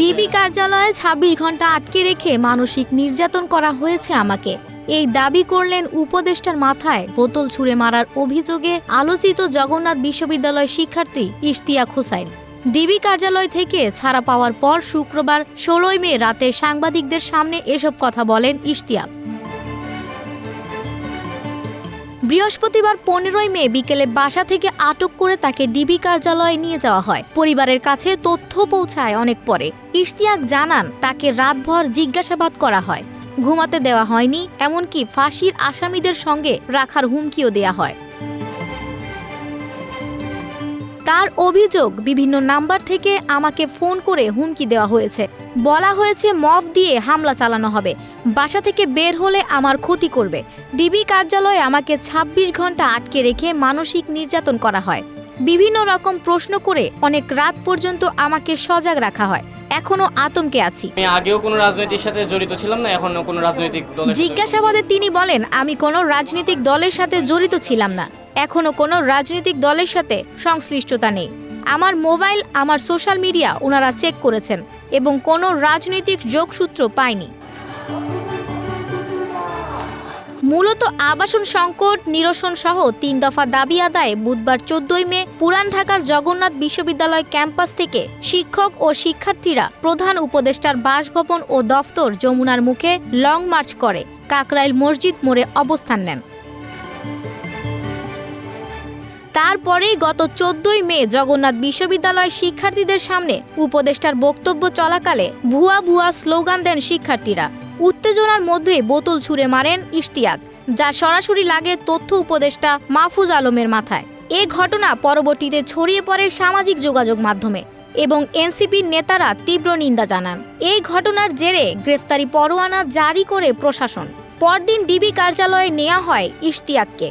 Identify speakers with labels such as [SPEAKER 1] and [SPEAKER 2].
[SPEAKER 1] DB কার্যালয়ে ২৬ ঘণ্টা আটকে রেখে মানসিক নির্যাতন করা হয়েছে আমাকে। এই দাবি করলেন উপদেষ্টার মাথায় বোতল ছুঁড়ে মারার অভিযোগে আলোচিত জগন্নাথ বিশ্ববিদ্যালয় শিক্ষার্থী ইশতিয়াক হোসাইন। ডিবি কার্যালয় থেকে ছাড়া পাওয়ার পর শুক্রবার ষোলোই মে রাতে সাংবাদিকদের সামনে এসব কথা বলেন ইশতিয়াক। বৃহস্পতিবার পনেরোই মে বিকেলে বাসা থেকে আটক করে তাকে ডিবি কার্যালয়ে নিয়ে যাওয়া হয়। পরিবারের কাছে তথ্য পৌঁছায় অনেক পরে। ইশতিয়াক জানান, তাকে রাতভর জিজ্ঞাসাবাদ করা হয়। ঘুমাতে দেওয়া হয়নি, এমনকি ফাঁসির আসামিদের সঙ্গে রাখার হুমকিও দেয়া হয়। তার অভিযোগ বিভিন্ন নাম্বার থেকে আমাকে ফোন করে হুমকি দেওয়া হয়েছে। বলা হয়েছে মব দিয়ে হামলা চালানো হবে। বাসা থেকে বের হলে আমার ক্ষতি করবে। ডিবি কার্যালয়ে আমাকে ২৬ ঘণ্টা আটকে রেখে মানসিক নির্যাতন করা হয়। বিভিন্ন রকম প্রশ্ন করে অনেক রাত পর্যন্ত আমাকে সজাগ রাখা হয়। এখনও আতঙ্কে আছি।
[SPEAKER 2] আমি আগেও কোনো রাজনৈতিক সাথে জড়িত ছিলাম না এখনও কোনো রাজনৈতিক সাথে-
[SPEAKER 1] জিজ্ঞাসাবাদে তিনি বলেন আমি কোনো রাজনৈতিক দলের সাথে জড়িত ছিলাম না। এখনও কোনো রাজনৈতিক দলের সাথে সংশ্লিষ্টতা নেই। আমার মোবাইল, আমার সোশ্যাল মিডিয়া ওনারা চেক করেছেন এবং কোনো রাজনৈতিক যোগসূত্র পায়নি। মূলত আবাসন সংকট, নিরসন সহ তিন দফা দাবি আদায়ে বুধবার চোদ্দই মে পুরান ঢাকার জগন্নাথ বিশ্ববিদ্যালয় ক্যাম্পাস থেকে শিক্ষক ও শিক্ষার্থীরা প্রধান উপদেষ্টার বাসভবন ও দফতর যমুনার মুখে লং মার্চ করে। কাকরাইল মসজিদ মোড়ে অবস্থান নেন। তারপরেই গত চোদ্দই মে জগন্নাথ বিশ্ববিদ্যালয় শিক্ষার্থীদের সামনে উপদেষ্টার বক্তব্য চলাকালে ভুয়া ভুয়া স্লোগান দেন শিক্ষার্থীরা। উত্তেজনার মধ্যে বোতল ছুঁড়ে মারেন ইশতিয়াক, যা সরাসরি লাগে তথ্য উপদেষ্টা মাহফুজ আলমের মাথায়। এ ঘটনা পরবর্তীতে ছড়িয়ে পড়ে সামাজিক যোগাযোগ মাধ্যমে এবং এনসিপির নেতারা তীব্র নিন্দা জানান। এই ঘটনার জেরে গ্রেফতারি পরোয়ানা জারি করে প্রশাসন। পরদিন ডিবি কার্যালয়ে নেওয়া হয় ইশতিয়াককে।